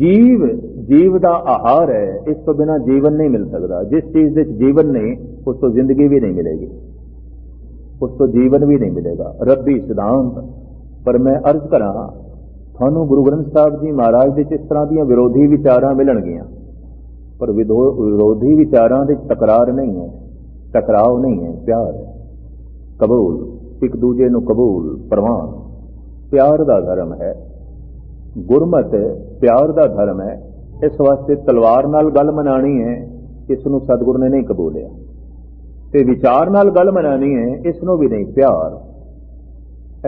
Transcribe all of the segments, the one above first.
ਜੀਵ ਜੀਵ ਦਾ ਆਹਾਰ ਹੈ, ਇਸ ਤੋਂ ਬਿਨਾ ਜੀਵਨ ਨਹੀਂ ਮਿਲ ਸਕਦਾ। ਜਿਸ ਚੀਜ਼ ਵਿੱਚ ਜੀਵਨ ਨਹੀਂ, ਉਸ ਤੋਂ ਜ਼ਿੰਦਗੀ ਵੀ ਨਹੀਂ ਮਿਲੇਗੀ। ਉਸ ਤੋਂ ਜੀਵਨ ਵੀ ਨਹੀਂ ਮਿਲੇਗਾ। ਰੱਬੀ ਸਿਧਾਂਤ, ਪਰ ਮੈਂ ਅਰਜ਼ ਕਰਾਂ, ਤੁਹਾਨੂੰ ਗੁਰੂ ਗ੍ਰੰਥ ਸਾਹਿਬ ਜੀ ਮਹਾਰਾਜ ਦੇ ਇਸ ਤਰ੍ਹਾਂ ਦੀਆਂ ਵਿਰੋਧੀ ਵਿਚਾਰਾਂ ਮਿਲਣਗੀਆਂ। ਪਰ ਵਿਦੋ- ਵਿਰੋਧੀ ਵਿਚਾਰਾਂ ਦੇ ਟਕਰਾਰ ਨਹੀਂ ਹੈ। ਟਕਰਾਓ ਨਹੀਂ ਹੈ, ਪਿਆਰ ਹੈ। ਕਬੂਲ, ਇੱਕ ਦੂਜੇ ਨੂੰ ਕਬੂਲ, ਪ੍ਰਵਾਨ। ਪਿਆਰ ਦਾ ਧਰਮ ਹੈ। ਗੁਰਮਤ, ਪਿਆਰ ਦਾ ਧਰਮ ਹੈ, ਇਸ ਵਾਸਤੇ ਤਲਵਾਰ ਨਾਲ ਗੱਲ ਮਨਾਣੀ ਹੈ, ਇਸ ਨੂੰ ਸਤਿਗੁਰ ਨੇ ਨਹੀਂ ਕਬੂਲਿਆ। ਤੇ ਵਿਚਾਰ ਨਾਲ ਗੱਲ ਮਨਾਣੀ ਹੈ, ਇਸ ਨੂੰ ਵੀ ਨਹੀਂ, ਪਿਆਰ।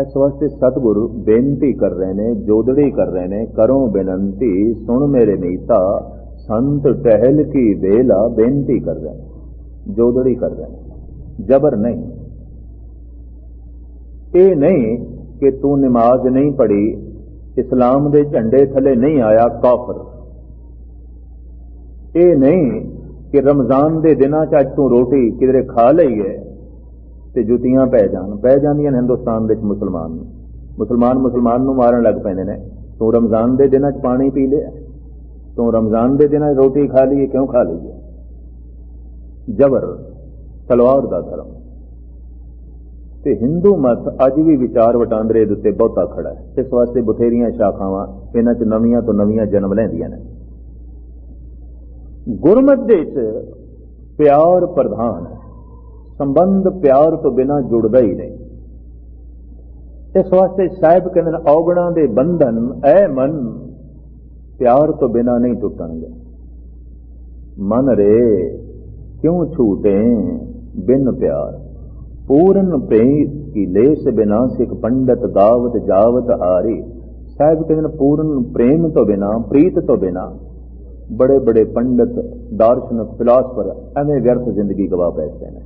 ਇਸ ਵਾਸਤੇ ਸਤਿਗੁਰ ਬੇਨਤੀ ਕਰ ਰਹੇ ਨੇ, ਜੋਦੜੀ ਕਰ ਰਹੇ ਨੇ, ਕਰੋ ਬੇਨਤੀ, ਸੁਣ ਮੇਰੇ ਨੀਤਾ ਸੰਤ ਟਹਿਲ ਕੀ ਵੇਲਾ, ਬੇਨਤੀ ਕਰ ਰਹੇ ਨੇ, ਜੋਦੜੀ ਕਰ ਰਹੇ ਨੇ, ਜ਼ਬਰ ਨਹੀਂ। ਇਹ ਨਹੀਂ ਕਿ ਤੂੰ ਨਮਾਜ਼ ਨਹੀਂ ਪੜ੍ਹੀ ਇਸਲਾਮ ਦੇ ਝੰਡੇ ਥੱਲੇ ਨਹੀਂ ਆਇਆ ਕਾਫਰ। ਇਹ ਨਹੀਂ ਕਿ ਰਮਜ਼ਾਨ ਦੇ ਦਿਨਾਂ 'ਚ ਅੱਜ ਤੂੰ ਰੋਟੀ ਕਿਧਰੇ ਖਾ ਲਈ ਹੈ ਤੇ ਜੁੱਤੀਆਂ ਪੈ ਜਾਣ। ਪੈ ਜਾਂਦੀਆਂ ਨੇ ਹਿੰਦੁਸਤਾਨ ਵਿੱਚ ਮੁਸਲਮਾਨ। ਨੂੰ ਮੁਸਲਮਾਨ ਮੁਸਲਮਾਨ ਨੂੰ ਮਾਰਨ ਲੱਗ ਪੈਂਦੇ ਨੇ। ਤੂੰ ਰਮਜ਼ਾਨ ਦੇ ਦਿਨਾਂ 'ਚ ਪਾਣੀ ਪੀ ਲਿਆ। ਤੂੰ ਰਮਜ਼ਾਨ ਦੇ ਦਿਨਾਂ 'ਚ ਰੋਟੀ ਖਾ ਲਈ ਕਿਉਂ ਖਾ ਲਈ ਜ਼ਬਰ ਤਲਵਾਰ ਦਾ ਧਰਮ। ਤੇ ਹਿੰਦੂ ਮਤ ਅੱਜ ਵੀ ਵਿਚਾਰ ਵਟਾਂਦਰੇ ਦੇ ਉੱਤੇ ਬਹੁਤਾ ਖੜਾ ਹੈ। ਇਸ ਵਾਸਤੇ ਬਥੇਰੀਆਂ ਸ਼ਾਖਾਵਾਂ ਇਹਨਾਂ 'ਚ ਨਵੀਆਂ ਤੋਂ ਨਵੀਆਂ ਜਨਮ ਲੈਂਦੀਆਂ ਨੇ। ਗੁਰਮਤ ਦੇ ਚ ਪਿਆਰ ਪ੍ਰਧਾਨ ਹੈ। ਸੰਬੰਧ ਪਿਆਰ ਤੋਂ ਬਿਨਾ ਜੁੜਦਾ ਹੀ ਨਹੀਂ। ਇਸ ਵਾਸਤੇ ਸਾਹਿਬ ਕਹਿੰਦੇ ਨੇ, ਔਗਣਾਂ ਦੇ ਬੰਧਨ, ਐ ਮਨ ਪਿਆਰ ਤੋਂ ਬਿਨਾ ਨਹੀਂ ਟੁੱਟਣਗੇ। ਮਨ ਰੇ, ਕਿਉਂ ਛੂਟੇ ਬਿਨ ਪਿਆਰ? ਪੂਰਨ ਪ੍ਰੇਮ ਕੀ ਲੇਸ ਬਿਨਾ ਸਿਖ ਪੰਡਤ ਦਾਵਤ ਜਾਵਤ ਹਾਰੀ। ਸਾਹਿਬ ਕਹਿੰਦੇ ਨੇ ਪੂਰਨ ਪ੍ਰੇਮ ਤੋਂ ਬਿਨਾ, ਪ੍ਰੀਤ ਤੋਂ ਬਿਨਾ ਬੜੇ ਬੜੇ ਪੰਡਤ, ਦਾਰਸ਼ਨਿਕ, ਫਿਲਾਸਫਰ ਐਵੇਂ ਵਿਅਰਥ ਜ਼ਿੰਦਗੀ ਗਵਾ ਬੈਠਦੇ ਨੇ।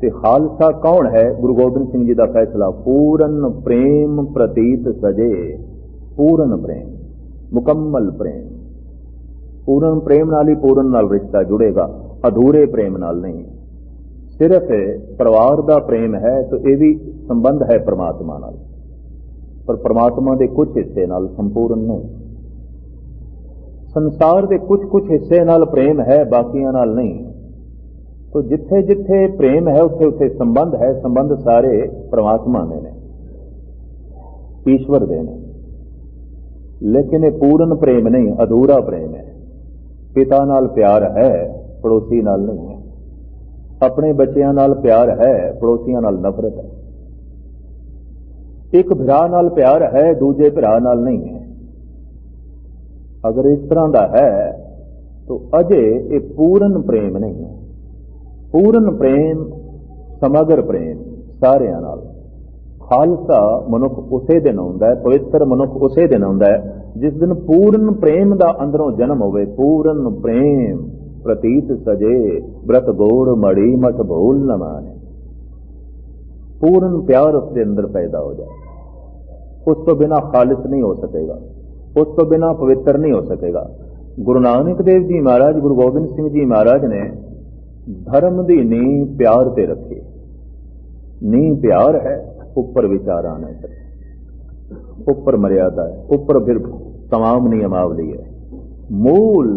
ਤੇ ਖਾਲਸਾ ਕੌਣ ਹੈ? ਗੁਰੂ ਗੋਬਿੰਦ ਸਿੰਘ ਜੀ ਦਾ ਫੈਸਲਾ, ਪੂਰਨ ਪ੍ਰੇਮ ਪ੍ਰਤੀਤ ਸਜੇ, ਪੂਰਨ ਪ੍ਰੇਮ, ਮੁਕੰਮਲ ਪ੍ਰੇਮ। ਪੂਰਨ ਪ੍ਰੇਮ ਨਾਲ ਹੀ ਪੂਰਨ ਨਾਲ ਰਿਸ਼ਤਾ ਜੁੜੇਗਾ, ਅਧੂਰੇ ਪ੍ਰੇਮ ਨਾਲ ਨਹੀਂ। ਸਿਰਫ ਪਰਿਵਾਰ ਦਾ ਪ੍ਰੇਮ ਹੈ, ਤਾਂ ਇਹ ਵੀ ਸੰਬੰਧ ਹੈ ਪ੍ਰਮਾਤਮਾ ਨਾਲ। ਪਰ ਪ੍ਰਮਾਤਮਾ ਦੇ ਕੁਝ ਹਿੱਸੇ ਨਾਲ ਸੰਪੂਰਨ ਨਹੀਂ ਸੰਸਾਰ ਦੇ ਕੁਝ ਕੁਝ ਹਿੱਸੇ ਨਾਲ ਪ੍ਰੇਮ ਹੈ, ਬਾਕੀਆਂ ਨਾਲ ਨਹੀਂ। ਤੋ ਜਿੱਥੇ ਜਿੱਥੇ ਪ੍ਰੇਮ ਹੈ, ਉੱਥੇ ਉੱਥੇ ਸੰਬੰਧ ਹੈ, ਸੰਬੰਧ ਸਾਰੇ ਪ੍ਰਮਾਤਮਾ ਦੇ ਨੇ। ਈਸ਼ਵਰ ਦੇ ਨੇ। ਲੇਕਿਨ ਇਹ ਪੂਰਨ ਪ੍ਰੇਮ ਨਹੀਂ, ਅਧੂਰਾ ਪ੍ਰੇਮ ਹੈ। ਪਿਤਾ ਨਾਲ ਪਿਆਰ ਹੈ, ਪੜੋਸੀ ਨਾਲ ਨਹੀਂ ਹੈ। ਆਪਣੇ ਬੱਚਿਆਂ ਨਾਲ ਪਿਆਰ ਹੈ, ਪੜੋਸੀਆਂ ਨਾਲ ਨਫ਼ਰਤ ਹੈ। ਇੱਕ ਭਰਾ ਨਾਲ ਪਿਆਰ ਹੈ, ਦੂਜੇ ਭਰਾ ਨਾਲ ਨਹੀਂ ਹੈ। ਅਗਰ ਇਸ ਤਰ੍ਹਾਂ ਦਾ ਹੈ, ਤਾਂ ਅਜੇ ਇਹ ਪੂਰਨ ਪ੍ਰੇਮ ਨਹੀਂ ਹੈ। ਪੂਰਨ ਪ੍ਰੇਮ, ਸਮਗਰ ਪ੍ਰੇਮ, ਸਾਰਿਆਂ ਨਾਲ। ਖਾਲਸਾ ਮਨੁੱਖ ਉਸੇ ਦਿਨ ਹੁੰਦਾ ਹੈ, ਪਵਿੱਤਰ ਮਨੁੱਖ ਉਸੇ ਦਿਨ ਹੁੰਦਾ ਹੈ, ਜਿਸ ਦਿਨ ਪੂਰਨ ਪ੍ਰੇਮ ਦਾ ਅੰਦਰੋਂ ਜਨਮ ਹੋਵੇ, ਪੂਰਨ ਪ੍ਰੇਮ। ਪ੍ਰਤੀਤ ਸਜੇ ਬ੍ਰਤ ਗੋੜ ਮੜੀ ਮਠ ਭੂਲ ਨ ਮਾਨੇ ਪੂਰਨ ਪਿਆਰ ਉਸ ਦੇ ਅੰਦਰ ਪੈਦਾ ਹੋ ਜਾਏ ਉਸ ਤੋਂ ਬਿਨਾ ਖਾਲਿਸ ਨਹੀਂ ਹੋ ਸਕੇਗਾ ਉਸ ਤੋਂ ਬਿਨਾ ਪਵਿੱਤਰ ਨਹੀਂ ਹੋ ਸਕੇਗਾ ਗੁਰੂ ਨਾਨਕ ਦੇਵ ਜੀ ਮਹਾਰਾਜ ਗੁਰੂ ਗੋਬਿੰਦ ਸਿੰਘ ਜੀ ਮਹਾਰਾਜ ਨੇ ਧਰਮ ਦੀ ਨੀਂਹ ਪਿਆਰ ਤੇ ਰੱਖੀ ਨੀਂਹ ਪਿਆਰ ਹੈ ਉੱਪਰ ਵਿਚਾਰਾਂ ਨੇ ਉੱਪਰ ਮਰਿਆਦਾ ਹੈ ਉੱਪਰ ਫਿਰ तमाम ਨਿਯਮਾਵਲੀ ਹੈ ਮੂਲ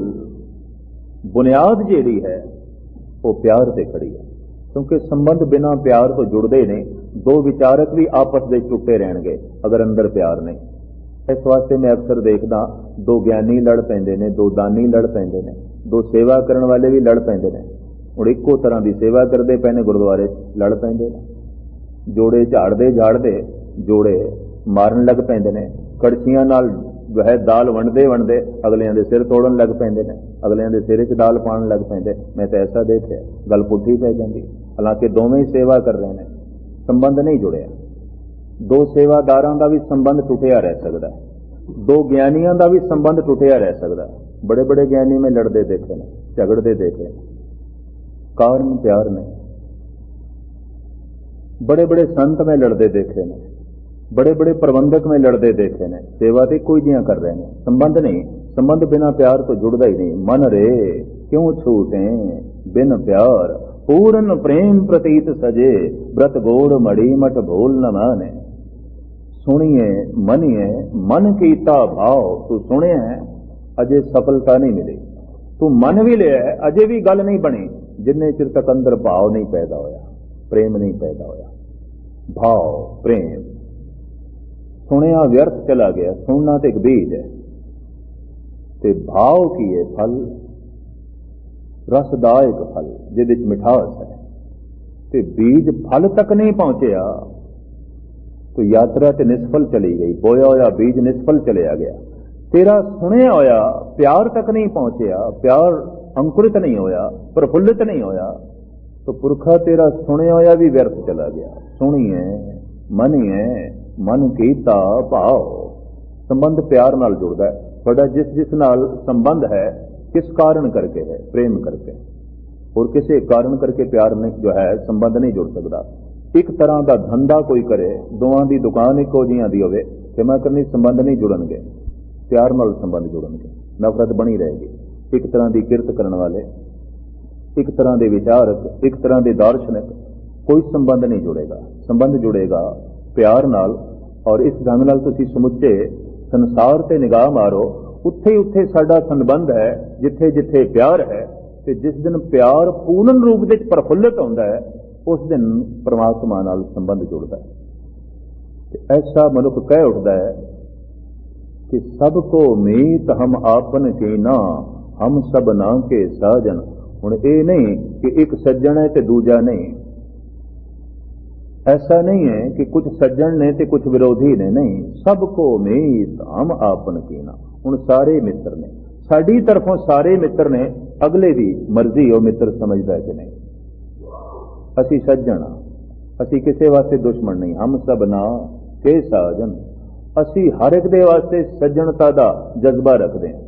ਬੁਨਿਆਦ ਜਿਹੜੀ ਹੈ, ਉਹ ਪਿਆਰ ਤੇ ਖੜੀ ਹੈ। ਕਿਉਂਕਿ ਸੰਬੰਧ ਬਿਨਾ ਪਿਆਰ ਤੋਂ ਜੁੜਦੇ ਨੇ, ਦੋ ਵਿਚਾਰਕ ਵੀ ਆਪਸ ਦੇ ਟੁੱਟੇ ਰਹਿਣਗੇ, ਅਗਰ ਅੰਦਰ ਪਿਆਰ ਨਹੀਂ। ਇਸ ਵਾਸਤੇ ਮੈਂ ਅਕਸਰ ਦੇਖਦਾ, ਦੋ ਗਿਆਨੀ ਲੜ ਪੈਂਦੇ ਨੇ, ਦੋ ਦਾਨੀ ਲੜ ਪੈਂਦੇ ਨੇ, ਦੋ ਸੇਵਾ ਕਰਨ ਵਾਲੇ ਵੀ ਲੜ ਪੈਂਦੇ ਨੇ। ਹੁਣ ਇੱਕੋ ਤਰ੍ਹਾਂ ਦੀ ਸੇਵਾ ਕਰਦੇ ਪਏ ਨੇ, ਗੁਰਦੁਆਰੇ 'ਚ ਲੜ ਪੈਂਦੇ ਨੇ। ਜੋੜੇ ਝਾੜਦੇ ਝਾੜਦੇ, ਜੋੜੇ ਮਾਰਨ ਲੱਗ ਪੈਂਦੇ ਨੇ, ਕੜਛੀਆਂ ਨਾਲ ਜੋ ਹੈ, ਦਾਲ ਵੰਡਦੇ ਵੰਡਦੇ ਅਗਲਿਆਂ ਦੇ ਸਿਰ ਤੋੜਨ ਲੱਗ ਪੈਂਦੇ ਨੇ, ਅਗਲਿਆਂ ਦੇ ਸਿਰੇ 'ਚ ਦਾਲ ਪਾਉਣ ਲੱਗ ਪੈਂਦੇ। ਮੈਂ ਤਾਂ ਐਸਾ ਦੇਖਿਆ, ਗੱਲ ਪੁੱਠੀ ਪੈ ਜਾਂਦੀ। ਹਾਲਾਂਕਿ ਦੋਵੇਂ ਹੀ ਸੇਵਾ ਕਰ ਰਹੇ ਨੇ, ਸੰਬੰਧ ਨਹੀਂ ਜੁੜਿਆ। ਦੋ ਸੇਵਾਦਾਰਾਂ ਦਾ ਵੀ ਸੰਬੰਧ ਟੁੱਟਿਆ ਰਹਿ ਸਕਦਾ। ਦੋ ਗਿਆਨੀਆਂ ਦਾ ਵੀ ਸੰਬੰਧ ਟੁੱਟਿਆ ਰਹਿ ਸਕਦਾ। ਬੜੇ ਬੜੇ ਗਿਆਨੀ ਮੈਂ ਲੜਦੇ ਦੇਖੇ ਨੇ, ਝਗੜਦੇ ਦੇਖੇ ਕਾਰਨ ਪਿਆਰ ਨਹੀਂ ਬੜੇ ਬੜੇ ਸੰਤ ਮੈਂ ਲੜਦੇ ਦੇਖੇ ਨੇ। ਬੜੇ ਬੜੇ ਪ੍ਰਬੰਧਕ ਮੈਂ ਲੜਦੇ ਦੇਖੇ ਨੇ, ਸੇਵਾ ਤੇ ਕੋਈ ਦੀਆਂ ਕਰ ਰਹੇ ਨੇ। ਸੰਬੰਧ ਨਹੀਂ, ਸੰਬੰਧ ਬਿਨਾ ਪਿਆਰ ਤੋਂ ਜੁੜਦਾ ਹੀ ਨਹੀਂ। ਮਨ ਰੇ, ਕਿਉਂ ਛੂਟੇ? ਬਿਨ ਪਿਆਰ, ਪੂਰਨ ਪ੍ਰੇਮ ਪ੍ਰਤੀਤ ਸਜੇ, ਬ੍ਰਤ ਗੋੜ ਮੜੀ ਮਠ ਭੂਲ ਨ ਮਾਨੇ। ਸੁਣੀਏ, ਮਨੀਏ, ਮਨ ਕੀਤਾ ਭਾਵ, ਤੂੰ ਸੁਣਿਆ ਅਜੇ ਸਫਲਤਾ ਨਹੀਂ ਮਿਲੀ। ਤੂੰ ਮਨ ਵੀ ਲਿਆ ਅਜੇ ਵੀ ਗੱਲ ਨਹੀਂ ਬਣੀ, ਜਿੰਨੇ ਚਿਰ ਤੱਕ ਅੰਦਰ ਭਾਵ ਨਹੀਂ ਪੈਦਾ ਹੋਇਆ, ਪ੍ਰੇਮ ਨਹੀਂ ਪੈਦਾ ਹੋਇਆ। ਭਾਵ, ਪ੍ਰੇਮ। ਸੁਣਿਆ ਵਿਅਰਥ ਚਲਾ ਗਿਆ, ਸੁਣਨਾ ਤੇ ਇੱਕ ਬੀਜ ਹੈ। ਤੇ ਭਾਵ ਕੀ ਹੈ? ਫਲ, ਰਸਦਾਇਕ ਫਲ, ਜਿਹਦੇ ਵਿੱਚ ਮਿਠਾਸ ਹੈ। ਤੇ ਬੀਜ ਫਲ ਤੱਕ ਨਹੀਂ ਪਹੁੰਚਿਆ, ਤੋ ਯਾਤਰਾ ਤੇ ਨਿਸਫਲ ਚਲੀ ਗਈ। ਬੋਇਆ ਹੋਇਆ ਬੀਜ ਨਿਸਫਲ ਚਲਿਆ ਗਿਆ। ਤੇਰਾ ਸੁਣਿਆ ਹੋਇਆ ਪਿਆਰ ਤੱਕ ਨਹੀਂ ਪਹੁੰਚਿਆ, ਪਿਆਰ ਅੰਕੁਰਿਤ ਨਹੀਂ ਹੋਇਆ, ਪ੍ਰਫੁੱਲਿਤ ਨਹੀਂ ਹੋਇਆ, ਤੋ ਪੁਰਖਾ ਤੇਰਾ ਸੁਣਿਆ ਹੋਇਆ ਵੀ ਵਿਅਰਥ ਚਲਾ ਗਿਆ। ਸੁਣੀ ਸੁਣੀਏ ਮੰਨੀਏ ਮਨ ਕੀਤਾ ਭਾਵ ਸੰਬੰਧ ਪਿਆਰ ਨਾਲ ਜੁੜਦਾ ਹੈ। ਤੁਹਾਡਾ ਜਿਸ ਜਿਸ ਨਾਲ ਸੰਬੰਧ ਹੈ, ਕਿਸ ਕਾਰਨ ਕਰਕੇ ਹੈ, ਪ੍ਰੇਮ ਕਰਕੇ। ਹੋਰ ਕਿਸੇ ਕਾਰਨ ਕਰਕੇ ਪਿਆਰ ਨਹੀਂ, ਜੋ ਹੈ, ਸੰਬੰਧ ਨਹੀਂ ਜੁੜ ਸਕਦਾ। ਇੱਕ ਤਰ੍ਹਾਂ ਦਾ ਧੰਦਾ ਕੋਈ ਕਰੇ, ਦੋਵਾਂ ਦੀ ਦੁਕਾਨ ਇੱਕੋ ਜੀਆਂ ਦੀ ਹੋਵੇ, ਤੇ ਮੈਂ ਕਹਿੰਦੀ ਸੰਬੰਧ ਨਹੀਂ ਜੁੜਨਗੇ। ਪਿਆਰ ਨਾਲ ਸੰਬੰਧ ਜੁੜਨਗੇ। ਨਫ਼ਰਤ ਬਣੀ ਰਹੇਗੀ। ਇੱਕ ਤਰ੍ਹਾਂ ਦੀ ਕਿਰਤ ਕਰਨ ਵਾਲੇ, ਇੱਕ ਤਰ੍ਹਾਂ ਦੇ ਵਿਚਾਰਕ, ਇੱਕ ਤਰ੍ਹਾਂ ਦੇ ਦਾਰਸ਼ਨਿਕ, ਕੋਈ ਸੰਬੰਧ ਨਹੀਂ ਜੁੜੇਗਾ। ਸੰਬੰਧ ਜੁੜੇਗਾ ਪਿਆਰ ਨਾਲ ਔਰ ਇਸ ਢੰਗ ਨਾਲ ਤੁਸੀਂ ਸਮੁੱਚੇ ਸੰਸਾਰ ਤੇ ਨਿਗਾਹ ਮਾਰੋ, ਉੱਥੇ ਉੱਥੇ ਸਾਡਾ ਸੰਬੰਧ ਹੈ, ਜਿੱਥੇ ਜਿੱਥੇ ਪਿਆਰ ਹੈ ਤੇ ਜਿਸ ਦਿਨ ਪਿਆਰ ਪੂਰਨ ਰੂਪ ਵਿੱਚ ਪ੍ਰਫੁੱਲਤ ਹੁੰਦਾ ਹੈ, ਉਸ ਦਿਨ ਪਰਮਾਤਮਾ ਨਾਲ ਸੰਬੰਧ ਜੁੜਦਾ ਹੈ। ਤੇ ਐਸਾ ਮਨੁੱਖ ਕਹਿ ਉੱਠਦਾ ਹੈ ਕਿ ਸਭ ਕੋ ਮੀਤ ਹਮ ਆਪਨ ਕੇ ਨਾ ਹਮ ਸਭ ਨਾ ਕੇ ਸਾਜਨ। ਹੁਣ ਇਹ ਨਹੀਂ ਕਿ ਇੱਕ ਸੱਜਣ ਹੈ ਤੇ ਦੂਜਾ ਨਹੀਂ। ਐਸਾ ਨਹੀਂ ਹੈ ਕਿ ਕੁਝ ਸੱਜਣ ਨੇ ਤੇ ਕੁਝ ਵਿਰੋਧੀ ਨੇ ਨਹੀਂ ਸਭ ਕੋ ਮੀਤ ਹਮ ਆਪਨ ਕੀ ਹੁਣ ਸਾਰੇ ਮਿੱਤਰ ਨੇ ਸਾਡੀ ਤਰਫੋਂ ਸਾਰੇ ਮਿੱਤਰ ਨੇ ਅਗਲੇ ਦੀ ਮਰਜ਼ੀ ਉਹ ਮਿੱਤਰ ਸਮਝਦਾ ਕਿ ਨਹੀਂ ਅਸੀਂ ਸੱਜਣ ਹਾਂ। ਅਸੀਂ ਕਿਸੇ ਵਾਸਤੇ ਦੁਸ਼ਮਣ ਨਹੀਂ ਹਮ ਸਭ ਨਾ ਕੇ ਸਾਜਨ ਅਸੀਂ ਹਰ ਇੱਕ ਦੇ ਵਾਸਤੇ ਸੱਜਣਤਾ ਦਾ ਜਜ਼ਬਾ ਰੱਖਦੇ ਹਾਂ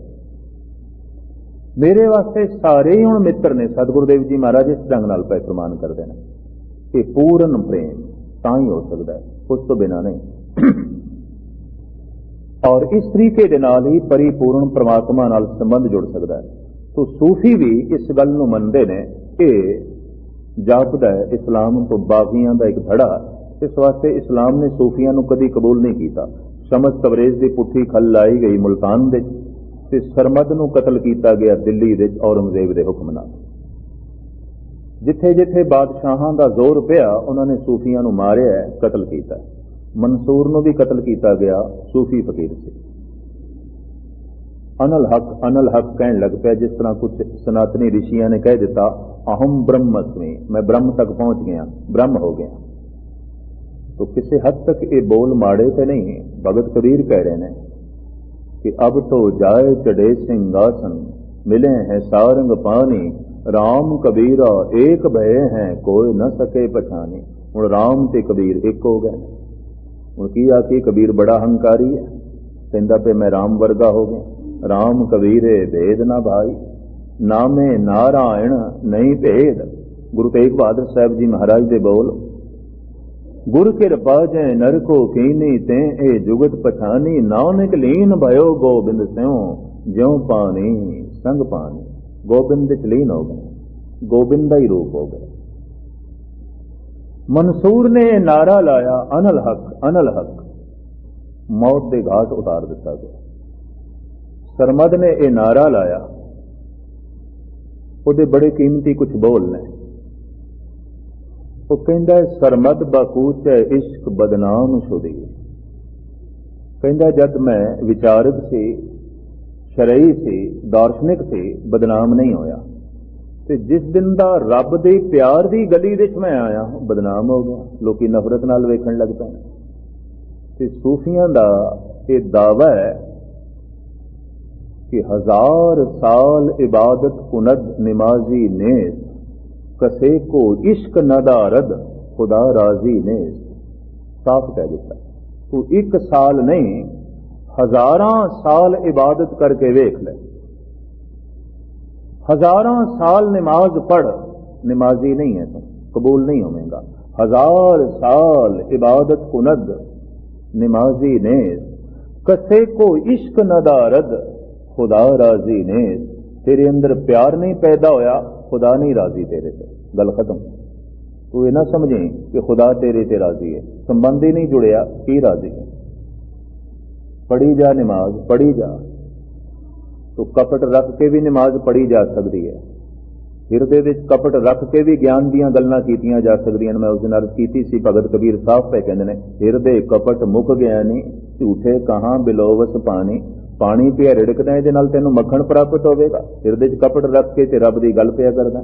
ਮੇਰੇ ਵਾਸਤੇ ਸਾਰੇ ਹੀ ਹੁਣ ਮਿੱਤਰ ਨੇ ਸਤਿਗੁਰੂ ਦੇਵ ਜੀ ਮਹਾਰਾਜ ਇਸ ਢੰਗ ਨਾਲ ਪੈ ਪ੍ਰਮਾਨ ਕਰਦੇ ਨੇ ਕਿ ਪੂਰਨ ਪ੍ਰੇਮ ਤਾਂ ਹੀ ਹੋ ਸਕਦਾ ਹੈ, ਉਸ ਤੋਂ ਬਿਨਾ ਨਹੀਂ। ਔਰ ਇਸ ਤਰੀਕੇ ਦੇ ਨਾਲ ਹੀ ਪਰਿਪੂਰਨ ਪ੍ਰਮਾਤਮਾ ਨਾਲ ਸੰਬੰਧ ਜੁੜ ਸਕਦਾ ਹੈ। ਤੋ ਸੂਫੀ ਵੀ ਇਸ ਗੱਲ ਨੂੰ ਮੰਨਦੇ ਨੇ ਕਿ ਜਾਪਦਾ ਹੈ, ਇਸਲਾਮ ਤੋਂ ਬਾਗੀਆਂ ਦਾ ਇੱਕ ਧੜਾ ਇਸ ਵਾਸਤੇ ਇਸਲਾਮ ਨੇ ਸੂਫੀਆਂ ਨੂੰ ਕਦੀ ਕਬੂਲ ਨਹੀਂ ਕੀਤਾ। ਸ਼ਮਸ ਤਬਰੇਜ਼ ਦੀ ਪੁੱਠੀ ਖੱਲ ਲਾਈ ਗਈ ਮੁਲਤਾਨ ਦੇ ਤੇ ਸਰਮਦ ਨੂੰ ਕਤਲ ਕੀਤਾ ਗਿਆ ਦਿੱਲੀ ਦੇ ਔਰੰਗਜ਼ੇਬ ਦੇ ਹੁਕਮ ਨਾਲ। ਜਿੱਥੇ-ਜਿੱਥੇ ਬਾਦਸ਼ਾਹਾਂ ਦਾ ਜ਼ੋਰ ਪਿਆ, ਉਹਨਾਂ ਨੇ ਸੂਫੀਆਂ ਨੂੰ ਮਾਰਿਆ, ਕਤਲ ਕੀਤਾ। ਮਨਸੂਰ ਨੂੰ ਵੀ ਕਤਲ ਕੀਤਾ ਗਿਆ, ਸੂਫੀ ਫਕੀਰ ਸੀ। ਅਨਲ ਹਕ ਅਨਲ ਹਕ ਕਹਿਣ ਲੱਗ ਪਿਆ, ਜਿਸ ਤਰ੍ਹਾਂ ਕੁਝ ਸਨਾਤਨੀ ਰਿਸ਼ੀਆਂ ਨੇ ਕਹਿ ਦਿੱਤਾ, ਅਹਮ ਬ੍ਰਹਮਸਮੀ, ਮੈਂ ਬ੍ਰਹਮ ਤੱਕ ਪਹੁੰਚ ਗਿਆ, ਬ੍ਰਹਮ ਹੋ ਗਿਆ। ਤੋ ਕਿਸੇ ਹੱਦ ਤੱਕ ਇਹ ਬੋਲ ਮਾੜੇ ਤੇ ਨਹੀਂ, ਭਗਤ ਕਬੀਰ ਕਹਿ ਰਹੇ ਨੇ ਕਿ, ਅਬ ਤੋ ਜਾਏ ਚੜੇ ਸਿੰਘਾਸਨ, ਮਿਲੇ ਹੈ ਸਾਰੰਗ ਪਾਣੀ ਰਾਮ ਕਬੀਰ ਏਕ ਭਏ ਹੈ, ਕੋਈ ਨਾ ਸਕੇ ਪਛਾਣੇ। ਹੁਣ ਰਾਮ ਤੇ ਕਬੀਰ ਇੱਕ ਹੋ ਗਏ ਹੁਣ ਕੀ ਆ ਕਿ ਕਬੀਰ ਬੜਾ ਹੰਕਾਰੀ ਹੈ? ਕਹਿੰਦਾ ਤੇ ਮੈਂ ਰਾਮ ਵਰਗਾ ਹੋ ਗਿਆ। RAM ਕਬੀਰੇ ਵੇਦ ਨਾ ਭਾਈ। ਨਾਮੇ ਨਾਰਾਇਣ ਨਹੀਂ ਭੇਦ। ਗੁਰੂ ਤੇਗ ਬਹਾਦਰ ਸਾਹਿਬ ਜੀ ਮਹਾਰਾਜ ਦੇ ਬੋਲ, ਗੁਰ ਕਿਰਪਾ ਜੈ ਨਰ ਕੋ ਕੀਨੀ ਤੇ ਇਹ ਜੁਗਤ ਪਛਾਨੀ। ਨਾਨਕ ਲੀਨ ਭਇਓ ਗੋਬਿੰਦ ਸਿਉ, ਜਿਉ ਪਾਣੀ ਸੰਗ ਪਾਣੀ। ਗੋਬਿੰਦ ਵਿੱਚ ਲੀਨ ਹੋ ਗਏ, ਗੋਬਿੰਦ ਦਾ ਹੀ ਰੂਪ ਹੋ ਗਏ। ਮਨਸੂਰ ਨੇ ਇਹ ਨਾਰਾ ਲਾਇਆ, ਅਨਲ ਹਕ ਅਨਲ ਹਕ। ਮੌਤ ਦੇ ਘਾਟ ਉਤਾਰ ਦਿੱਤਾ ਗਿਆ। ਸਰਮਦ ਨੇ ਇਹ ਨਾਰਾ ਲਾਇਆ। ਉਹਦੇ ਬੜੇ ਕੀਮਤੀ ਕੁਝ ਬੋਲ ਨੇ। ਉਹ ਕਹਿੰਦਾ, ਸਰਮਦ ਬਾਕੂਚ ਹੈ ਇਸ਼ਕ ਬਦਨਾਮ ਸ਼ੁਦੀ ਕਹਿੰਦਾ, ਜਦ ਮੈਂ ਵਿਚਾਰਕ ਸੀ ਸ਼ਰਈ ਸੀ, ਦਾਰਸ਼ਨਿਕ ਸੀ, ਬਦਨਾਮ ਨਹੀਂ ਹੋਇਆ। ਤੇ ਜਿਸ ਦਿਨ ਦਾ ਰੱਬ ਦੇ ਪਿਆਰ ਦੀ ਗਲੀ ਵਿੱਚ ਮੈਂ ਆਇਆ, ਬਦਨਾਮ ਹੋ ਗਿਆ। ਲੋਕੀ ਨਫ਼ਰਤ ਨਾਲ ਵੇਖਣ ਲੱਗ ਪਏ। ਤੇ ਸੂਫੀਆਂ ਦਾ ਇਹ ਦਾਵਾ ਹੈ ਕਿ ਹਜ਼ਾਰ ਸਾਲ ਇਬਾਦਤ ਕੁਨਦ ਨਿਮਾਜ਼ੀ ਨੇ ਕਸੇ ਕੋ ਇਸ਼ਕ ਨਦਾਰਦ ਖੁਦਾ ਰਾਜ਼ੀ ਨੇ ਸਾਫ਼ ਕਹਿ ਦਿੱਤਾ। ਤੂੰ ਇੱਕ ਸਾਲ ਨਹੀਂ ਹਜ਼ਾਰਾਂ ਸਾਲ ਇਬਾਦਤ ਕਰਕੇ ਵੇਖ ਲੈ ਹਜ਼ਾਰਾਂ ਸਾਲ ਨਮਾਜ਼ ਪੜ ਨਮਾਜ਼ੀ ਨਹੀਂ ਹੈ ਤੂੰ ਕਬੂਲ ਨਹੀਂ ਹੋਵੇਗਾ ਹਜ਼ਾਰ ਸਾਲ ਇਬਾਦਤ ਕੁਨਦ ਨਮਾਜ਼ੀ ਨੇ ਕਸੇ ਕੋ ਇਸ਼ਕ ਨਦਾਰਦ ਖੁਦਾ ਰਾਜ਼ੀ ਨੇ ਤੇਰੇ ਅੰਦਰ ਪਿਆਰ ਨਹੀਂ ਪੈਦਾ ਹੋਇਆ ਖੁਦਾ ਨਹੀਂ ਰਾਜ਼ੀ ਤੇਰੇ ਤੇ ਗੱਲ ਖਤਮ ਤੂੰ ਇਹ ਨਾ ਸਮਝੇ ਕਿ ਖੁਦਾ ਤੇਰੇ ਤੇ ਰਾਜ਼ੀ ਹੈ ਸੰਬੰਧ ਹੀ ਨਹੀਂ ਜੁੜਿਆ ਕੀ ਰਾਜ਼ੀ ਹੈ ਪੜੀ ਜਾ ਨਮਾਜ਼, ਪੜੀ ਜਾ। ਤੋ ਕਪਟ ਰੱਖ ਕੇ ਵੀ ਨਮਾਜ਼ ਪੜ੍ਹੀ ਜਾ ਸਕਦੀ ਹੈ। ਹਿਰਦੇ ਵਿੱਚ ਕਪਟ ਰੱਖ ਕੇ ਵੀ ਗਿਆਨ ਦੀਆਂ ਗੱਲਾਂ ਕੀਤੀਆਂ ਜਾ ਸਕਦੀਆਂ ਨੇ। ਮੈਂ ਉਸ ਦਿਨ ਅਰਜ਼ ਕੀਤੀ ਸੀ, ਭਗਤ ਕਬੀਰ ਸਾਹਿਬ ਪੈ ਕਹਿੰਦੇ ਨੇ, ਹਿਰਦੇ ਕਪਟ ਮੁੱਕ ਗਿਆ ਨਹੀਂ ਝੂਠੇ ਕਹਾਂ ਬਿਲੋਵਸ ਪਾਣੀ ਪਾਣੀ ਪਿਆ ਰਿੜਕਦਾ, ਇਹਦੇ ਨਾਲ ਤੈਨੂੰ ਮੱਖਣ ਪ੍ਰਾਪਤ ਹੋਵੇਗਾ। ਹਿਰਦੇ 'ਚ ਕਪਟ ਰੱਖ ਕੇ ਤੇ ਰੱਬ ਦੀ ਗੱਲ ਪਿਆ ਕਰਦਾ,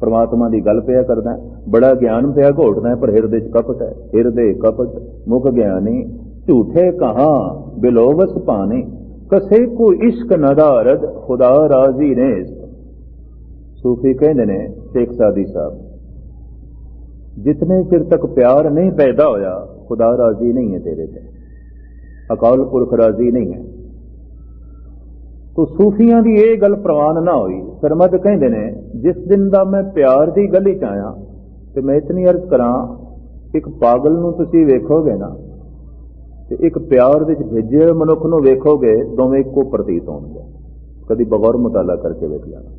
ਪਰਮਾਤਮਾ ਦੀ ਗੱਲ ਪਿਆ ਕਰਦਾ। ਬੜਾ ਗਿਆਨ ਪਿਆ ਘੋਟਦਾ ਪਰ ਹਿਰਦੇ 'ਚ ਕਪਟ ਹੈ। ਹਿਰਦੇ ਕਪਟ ਮੁੱਕ ਗਿਆ ਨਹੀਂ ਝੂਠੇ ਕਹਾਂ ਬਿਲੋਵਸ ਪਾਣੀ, ਕਸੇ ਕੋ ਇਸ਼ਕ ਨਦਾਰਦ ਖੁਦਾ ਰਾਜ਼ੀ ਨੇ ਸੂਫੀ ਕਹਿੰਦੇ ਨੇ, ਸ਼ੇਖ ਸਾਦੀ ਸਾਹਿਬ, ਜਿਤਨੇ ਚਿਰ ਤੱਕ ਪਿਆਰ ਨਹੀਂ ਪੈਦਾ ਹੋਇਆ, ਖੁਦਾ ਰਾਜ਼ੀ ਨਹੀਂ ਹੈ ਤੇਰੇ ਤੇ। ਅਕਾਲ ਪੁਰਖ ਰਾਜ਼ੀ ਨਹੀਂ ਹੈ। ਤੋ ਸੂਫੀਆਂ ਦੀ ਇਹ ਗੱਲ ਪ੍ਰਵਾਨ ਨਾ ਹੋਈ। ਸਰਮਦ ਕਹਿੰਦੇ ਨੇ, ਜਿਸ ਦਿਨ ਦਾ ਮੈਂ ਪਿਆਰ ਦੀ ਗਲੀ ਚ ਆਇਆ, ਤੇ ਮੈਂ ਇਤਨੀ ਅਰਜ਼ ਕਰਾਂ, ਇੱਕ ਪਾਗਲ ਨੂੰ ਤੁਸੀਂ ਵੇਖੋਗੇ ਨਾ ਤੇ ਇੱਕ ਪਿਆਰ ਵਿੱਚ ਭਿੱਜੇ ਮਨੁੱਖ ਨੂੰ ਵੇਖੋਗੇ, ਦੋਵੇਂ ਇੱਕੋ ਪ੍ਰਤੀਤ ਹੋਣਗੇ। ਕਦੀ ਬਗੌਰ ਮੁਤਾਲਾ ਕਰਕੇ ਵੇਖ ਲੈਣਾ।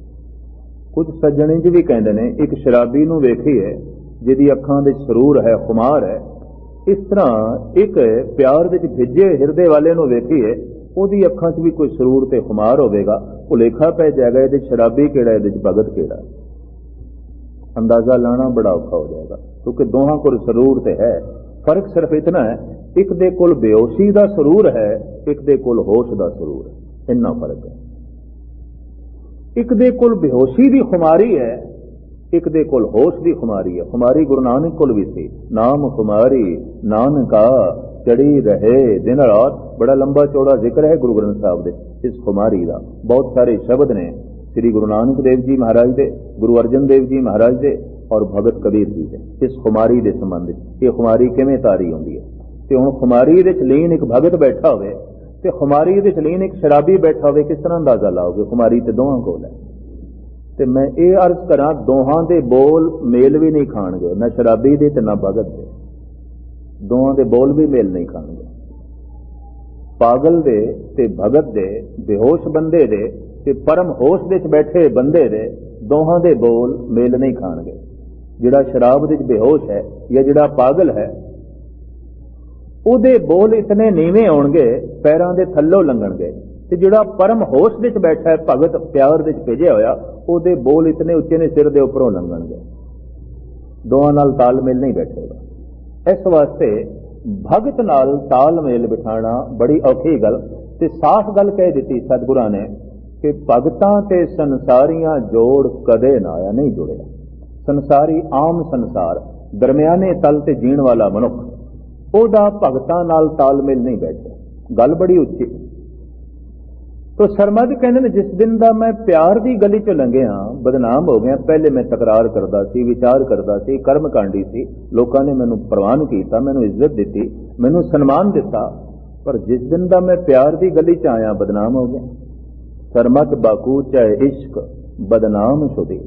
ਕੁਝ ਸੱਜਣੇ ਜੀ ਵੀ ਕਹਿੰਦੇ ਨੇ, ਇੱਕ ਸ਼ਰਾਬੀ ਨੂੰ ਵੇਖੀਏ, ਜਿਹਦੀ ਅੱਖਾਂ ਦੇ ਸਰੂਰ ਹੈ, ਖੁਮਾਰ ਹੈ। ਇਸ ਤਰ੍ਹਾਂ ਇੱਕ ਪਿਆਰ ਵਿੱਚ ਭਿੱਜੇ ਹਿਰਦੇ ਵਾਲੇ ਨੂੰ ਵੇਖੀਏ, ਉਹਦੀ ਅੱਖਾਂ 'ਚ ਵੀ ਕੋਈ ਸਰੂਰ ਤੇ ਖੁਮਾਰ ਹੋਵੇਗਾ। ਭੁਲੇਖਾ ਪੈ ਜਾਏਗਾ, ਇਹਦੇ ਸ਼ਰਾਬੀ ਕਿਹੜਾ, ਇਹਦੇ 'ਚ ਭਗਤ ਕਿਹੜਾ। ਅੰਦਾਜ਼ਾ ਲਾਣਾ ਬੜਾ ਔਖਾ ਹੋ ਜਾਏਗਾ, ਕਿਉਂਕਿ ਦੋਹਾਂ ਕੋਲ ਸਰੂਰ ਤੇ ਹੈ। ਫ਼ਰਕ ਸਿਰਫ ਇਤਨਾ ਹੈ ਇੱਕ ਦੇ ਕੋਲ ਬੇਹੋਸ਼ੀ ਦਾ ਸਰੂਰ ਹੈ, ਇੱਕ ਦੇ ਕੋਲ ਹੋਸ਼ ਦਾ ਸਰੂਰ ਹੈ। ਇੰਨਾ ਫ਼ਰਕ ਹੈ। ਇੱਕ ਦੇ ਕੋਲ ਬੇਹੋਸ਼ੀ ਦੀ ਖੁਮਾਰੀ ਹੈ, ਇੱਕ ਦੇ ਕੋਲ ਹੋਸ਼ ਦੀ ਖੁਮਾਰੀ ਹੈ। ਖੁਮਾਰੀ ਗੁਰੂ ਨਾਨਕ ਕੋਲ ਵੀ ਸੀ। ਨਾਮ ਖੁਮਾਰੀ, ਨਾਨਕਾ, ਚੜੀ ਰਹੇ, ਦਿਨ ਰਾਤ। ਬੜਾ ਲੰਬਾ ਚੌੜਾ ਜ਼ਿਕਰ ਹੈ ਗੁਰੂ ਗ੍ਰੰਥ ਸਾਹਿਬ ਦੇ, ਇਸ ਖੁਮਾਰੀ ਦਾ। ਬਹੁਤ ਸਾਰੇ ਸ਼ਬਦ ਨੇ ਸ੍ਰੀ ਗੁਰੂ ਨਾਨਕ ਦੇਵ ਜੀ ਮਹਾਰਾਜ ਦੇ, ਗੁਰੂ ਅਰਜਨ ਦੇਵ ਜੀ ਮਹਾਰਾਜ ਦੇ ਔਰ ਭਗਤ ਕਬੀਰ ਜੀ ਦੇ। ਇਸ ਖੁਮਾਰੀ ਦੇ ਸੰਬੰਧ ਇਹ ਖੁਮਾਰੀ ਕਿਵੇਂ ਤਾਰੀ ਹੁੰਦੀ ਹੈ? ਤੇ ਹੁਣ ਖੁਮਾਰੀ ਦੇ ਲੀਨ ਇੱਕ ਭਗਤ ਬੈਠਾ ਹੋਵੇ ਤੇ ਖੁਮਾਰੀ ਦੇ ਲੀਨ ਇੱਕ ਸ਼ਰਾਬੀ ਬੈਠਾ ਹੋਵੇ, ਕਿਸ ਤਰ੍ਹਾਂ ਅੰਦਾਜ਼ਾ ਲਾਓਗੇ? ਖੁਮਾਰੀ ਤੇ ਦੋਹਾਂ ਕੋਲ ਹੈ। ਤੇ ਮੈਂ ਇਹ ਅਰਜ਼ ਕਰਾਂ, ਦੋਹਾਂ ਦੇ ਬੋਲ ਮੇਲ ਵੀ ਨਹੀਂ ਖਾਣਗੇ, ਨਾ ਸ਼ਰਾਬੀ ਦੇ ਤੇ ਨਾ ਭਗਤ ਦੇ। ਦੋਹਾਂ ਦੇ ਬੋਲ ਵੀ ਮੇਲ ਨਹੀਂ ਖਾਣਗੇ। ਪਾਗਲ ਦੇ ਤੇ ਭਗਤ ਦੇ, ਬੇਹੋਸ਼ ਬੰਦੇ ਦੇ ਤੇ ਪਰਮ ਹੋਸ਼ ਵਿੱਚ ਬੈਠੇ ਬੰਦੇ ਦੇ ਦੋਹਾਂ ਦੇ ਬੋਲ ਮੇਲ ਨਹੀਂ ਖਾਣਗੇ। ਜਿਹੜਾ ਸ਼ਰਾਬ ਵਿੱਚ ਬੇਹੋਸ਼ ਹੈ ਜਾਂ ਜਿਹੜਾ ਪਾਗਲ ਹੈ ਉਹਦੇ ਬੋਲ ਇਤਨੇ ਨੀਵੇਂ ਹੋਣਗੇ ਪੈਰਾਂ ਦੇ ਥੱਲੋਂ ਲੰਘਣਗੇ। ਤੇ ਜਿਹੜਾ ਪਰਮ ਹੋਸ਼ ਵਿੱਚ ਬੈਠਾ ਹੈ, ਭਗਤ ਪਿਆਰ ਵਿੱਚ ਭੇਜਿਆ ਹੋਇਆ, ਉਹਦੇ ਬੋਲ ਇਤਨੇ ਉੱਚੇ ਨੇ, ਸਿਰ ਦੇ ਉੱਪਰੋਂ ਲੰਘਣਗੇ। ਦੋਹਾਂ ਨਾਲ ਤਾਲਮੇਲ ਨਹੀਂ ਬੈਠੇਗਾ। ਇਸ ਵਾਸਤੇ ਭਗਤ ਨਾਲ ਤਾਲਮੇਲ ਬਿਠਾਣਾ ਬੜੀ ਔਖੀ ਗੱਲ। ਤੇ ਸਾਫ਼ ਗੱਲ ਕਹਿ ਦਿੱਤੀ ਸਤਿਗੁਰਾਂ ਨੇ ਕਿ ਭਗਤਾਂ ਤੇ ਸੰਸਾਰੀਆਂ ਜੋੜ ਕਦੇ ਨਾ ਆਇਆ, ਨਹੀਂ ਜੁੜਿਆ। ਸੰਸਾਰੀ ਆਮ ਸੰਸਾਰ, ਦਰਮਿਆਨੇ ਤਲ ਤੇ ਜੀਣ ਵਾਲਾ ਮਨੁੱਖ ਉਹਦਾ ਭਗਤਾਂ ਨਾਲ ਤਾਲਮੇਲ ਨਹੀਂ ਬੈਠਿਆ ਗੱਲ ਬੜੀ ਉੱਚੀ। ਤੋ ਸਰਮਦ ਕਹਿੰਦੇ ਨੇ, ਜਿਸ ਦਿਨ ਦਾ ਮੈਂ ਪਿਆਰ ਦੀ ਗਲੀ ਚ ਲੰਘਿਆ, ਬਦਨਾਮ ਹੋ ਗਿਆ, ਪਹਿਲੇ ਮੈਂ ਤਕਰਾਰ ਕਰਦਾ ਸੀ, ਵਿਚਾਰ ਕਰਦਾ ਸੀ ਕਰਮ ਕਾਂਡੀ ਸੀ, ਲੋਕਾਂ ਨੇ ਮੈਨੂੰ ਪ੍ਰਵਾਨ ਕੀਤਾ, ਮੈਨੂੰ ਇੱਜ਼ਤ ਦਿੱਤੀ, ਮੈਨੂੰ ਸਨਮਾਨ ਦਿੱਤਾ। ਪਰ ਜਿਸ ਦਿਨ ਦਾ ਮੈਂ ਪਿਆਰ ਦੀ ਗਲੀ ਚ ਆਇਆ, ਬਦਨਾਮ ਹੋ ਗਿਆ। ਸਰਮਤ ਬਾਕੂ ਚਾਹੇ ਇਸ਼ਕ, ਬਦਨਾਮ ਸ਼ੁਦੀ।